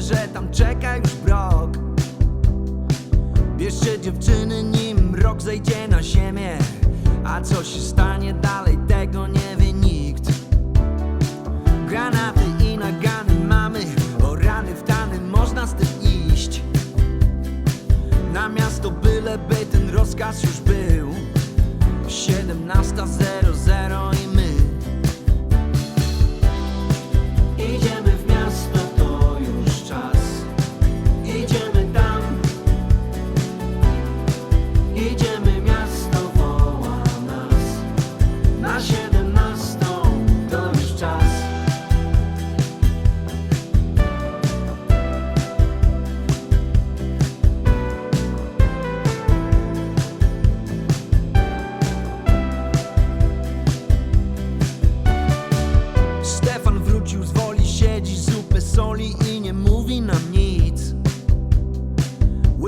Że tam czeka już brok Bierzcie dziewczyny, nim rok zejdzie na ziemię A co się stanie dalej, tego nie wie nikt. Granaty i nagany mamy O rany w tany, można z tym iść. Na miasto byleby ten rozkaz już był. 17.00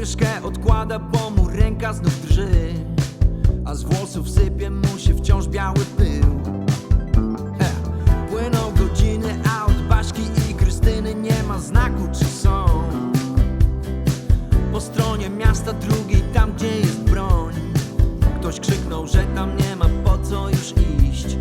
Łyżkę odkłada, bo mu ręka znów drży A z włosów sypie mu się wciąż biały pył He. Płyną godziny, a od Baśki i Krystyny nie ma znaku, czy są Po stronie miasta drugiej, tam gdzie jest broń Ktoś krzyknął, że tam nie ma po co już iść